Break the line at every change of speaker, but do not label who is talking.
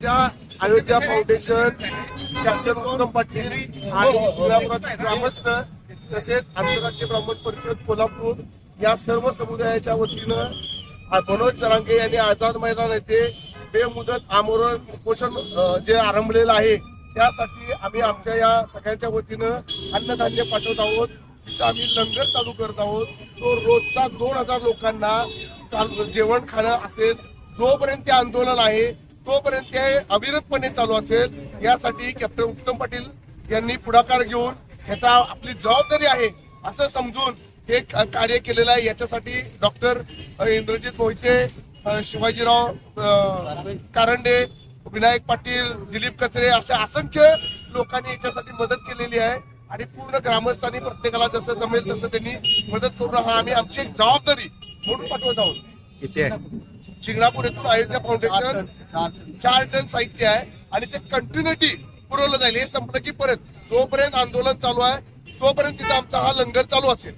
त्या Ayodhya foundation captain उत्तम पाटील आणि ग्रामस्थ तसेच आंतरराष्ट्रीय ब्राह्मण परिषद कोल्हापूर या सर्व समुदायाच्या वतीनं मनोज जरांगे यांनी आझाद मैदान येथे बेमुदत आमरण उपोषण जे आरंभलेलं आहे त्यासाठी आम्ही आमच्या या सगळ्यांच्या वतीनं अन्नधान्य पाठवत आहोत. तिथं आम्ही लंगर चालू करत आहोत. तो रोजचा दोन हजार लोकांना जेवण खाणं असेल जोपर्यंत ते आंदोलन आहे तोपर्यंत ते अविरतपणे चालू असेल. यासाठी कॅप्टन उत्तम पाटील यांनी पुढाकार घेऊन ह्याचा आपली जबाबदारी आहे असं समजून हे कार्य केलेलं आहे. याच्यासाठी डॉक्टर इंद्रजित मोहिते शिवाजीराव कारंडे विनायक पाटील दिलीप कचरे अशा असंख्य लोकांनी याच्यासाठी मदत केलेली आहे. आणि पूर्ण ग्रामस्थांनी प्रत्येकाला जसं जमेल तसं त्यांनी मदत करून हा आम्ही आमची एक जबाबदारी म्हणून पाठवत आहोत.
किती आहे.
शिंगणापूर येथून अयोध्या फाउंडेशन चार टन. साहित्य आहे आणि ते कंटिन्युटी पुरवलं जाईल. हे संपलं की परत जोपर्यंत आंदोलन चालू आहे तोपर्यंत तिथं आमचा हा लंगर चालू असेल.